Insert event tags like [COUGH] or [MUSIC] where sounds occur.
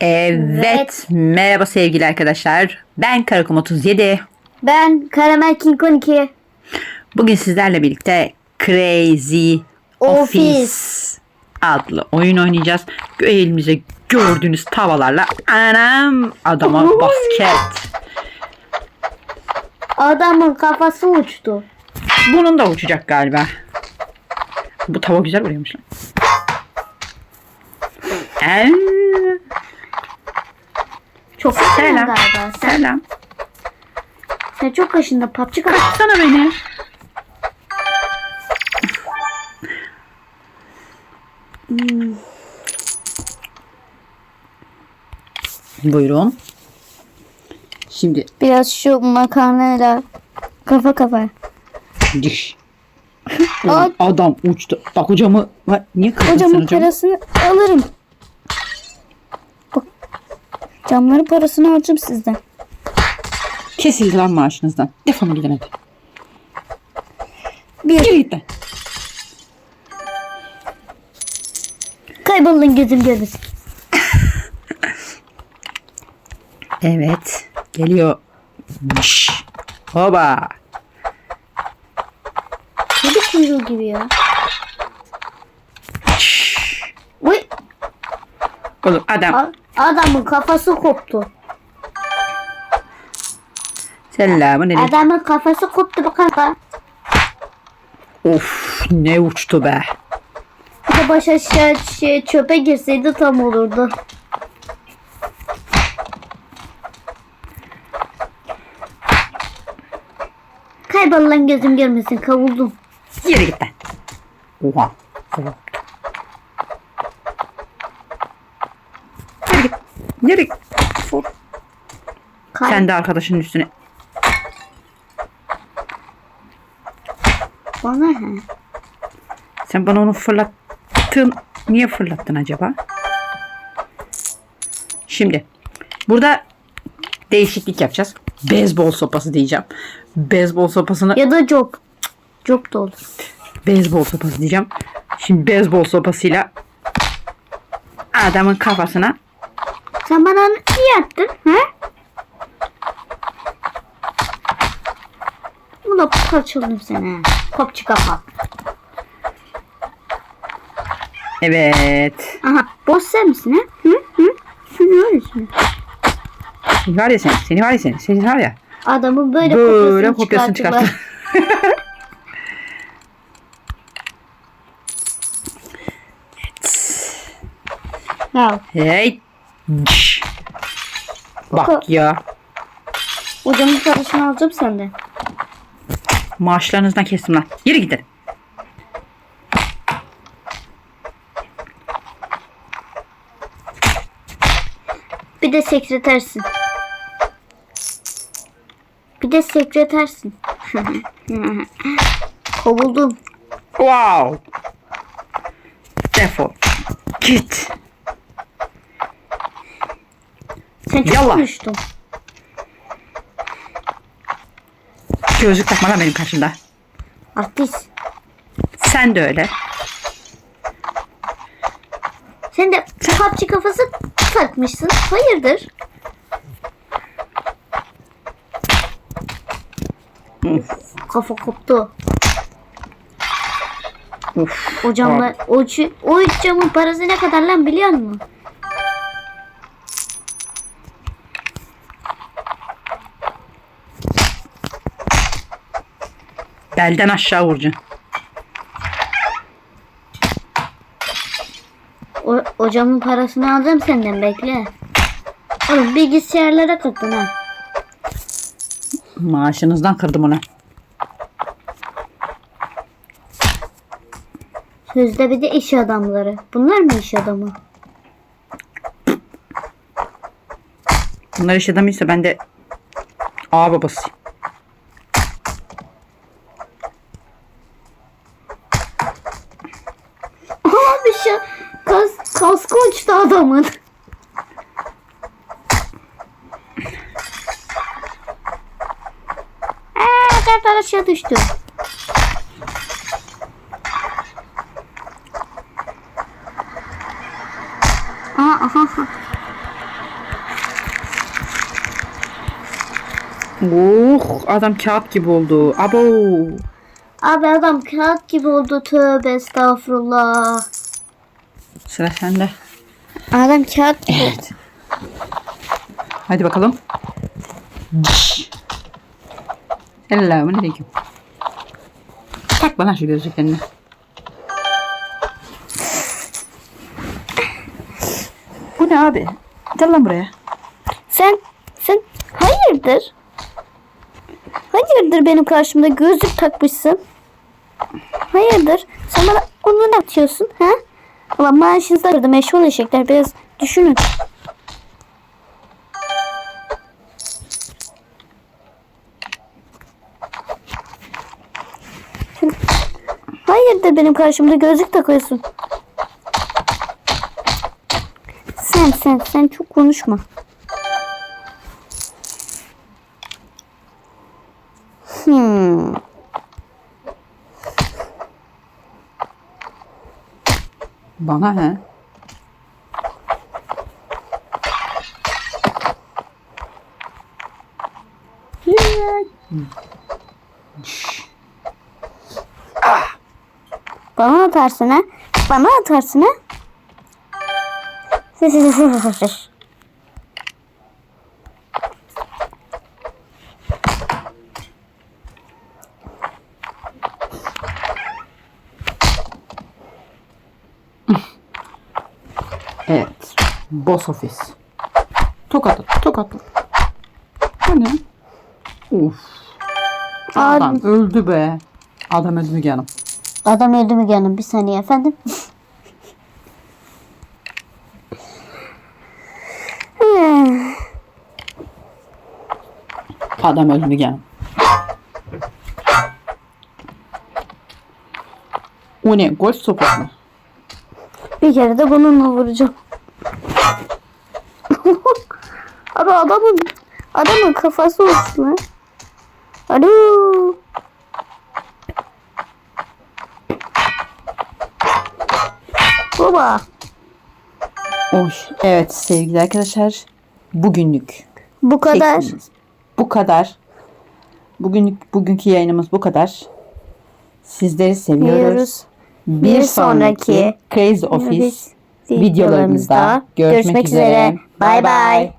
Evet. Merhaba sevgili arkadaşlar. Ben Karakum 37. Ben Karamel King 12. Bugün sizlerle birlikte Crazy Office, Office. adlı oyun oynayacağız. Elimizde gördüğünüz tavalarla anam adama basket. Adamın kafası uçtu. Bunun da uçacak galiba. Bu tava güzel vuruyormuş lan. Çok kaşındın Selam. galiba. Sen, Selam. sen çok kaşındın papçı kafa. Sana beni. Buyurun. Şimdi Biraz şu makarnayla kafa kafa. diş. Ulan adam uçtu. Bak hocamı Bak, niye kırdın sen Hocamın hocamı? parasını alırım. Camların parasını alacağım sizden. Kesildi lan maaşınızdan. Defolun gidin hadi. Bir. Geri git lan. Kayboldun gözüm görmesin. Evet. Geliyor. Diş. Hoba. Kedi kuyruğu gibi ya. Uy. Oğlum adam a- Adamın kafası koptu. selamun aleyküm. Adamın kafası koptu bu kanka. Of ne uçtu be. Bir de baş aşağı şey, çöpe girseydi tam olurdu. Kaybol lan gözüm görmesin kavuldum. Yere git lan. Oha. Korktum. Git. Sor. Kay- Sen de arkadaşının üstüne. Bana he. Sen bana onu fırlattın. Niye fırlattın acaba? Şimdi. Burada değişiklik yapacağız. Beyzbol sopası diyeceğim. Beyzbol sopasını Ya da jok. Jok da olur. beyzbol sopası diyeceğim. Şimdi beyzbol sopasıyla adamın kafasına Sen bana iyi attın. He? Bu da parçaladım seni. Kopçu kafa. evet. Aha boss sen misin he? Hı? Hı? Hı, ne öylesin? Seni var ya seni. Seni var ya seni. Seni var ya. Adamı böyle, Böyle kopyasını, çıkarttılar. çıkarttı. Ya [LAUGHS] hey. Bak ya. hocamın parasını alacağım senden. Maaşlarınızdan kestim lan. Yürü gidin. Bir de sekretersin. Bir de sekretersin. [LAUGHS] Kovuldum. Wow. Defol. Git. Sen çok Yallah. konuştun. Gözlük takma lan benim karşımda. Artist. Sen de öyle. Sen de PUBG kafası takmışsın. Hayırdır? Of, kafa koptu. Uf. O camlar, o, o üç camın parası ne kadar lan biliyor musun? Belden aşağı vuracaksın. O, o camın parasını alacağım senden bekle. Oğlum bilgisayarlara kırdın ha. Maaşınızdan kırdım onu. Sözde bir de iş adamları. Bunlar mı iş adamı? Bunlar iş adamıysa ben de ağa şu kas, kaskı uçtu adamın. Eee kartal aşağı düştü. Aha aha. aha. Oh adam kağıt gibi oldu. Abo. Abi adam kağıt gibi oldu. Tövbe estağfurullah. Sıra sende. Adam kağıt. Evet. Hadi bakalım. Selamun aleyküm. Tak bana şu gözlüklerini. Bu ne abi? Gel lan buraya. Sen, sen hayırdır? Hayırdır benim karşımda gözlük takmışsın? Hayırdır? Sen bana onu ne atıyorsun ha? Ulan maaşınızı kırdım eşol eşekler biraz düşünün. Sen- Hayırdır benim karşımda gözlük takıyorsun? Sen sen sen çok konuşma. Bana he? Bana atarsın ha? Bana atarsın ha? [LAUGHS] Evet. Boss office. Tokat at, tokat at. Bu ne? Uf. Adam Abi, öldü be. Adam öldü Müge Hanım. adam öldü mü canım? Bir saniye efendim. [LAUGHS] Adam öldü Müge Hanım. O ne? Golf sopası mı? Bir kere de bununla vuracağım. [LAUGHS] Abi adamın adamın kafası uçtu lan. Alo. Baba. Oy. Evet sevgili arkadaşlar. Bugünlük. Bu kadar. çektiğimiz Bu kadar. Bugünlük bugünkü yayınımız bu kadar. Sizleri seviyoruz. Seviyoruz. Bir, sonraki Crazy Office videolarımızda görüşmek üzere. Bay bay.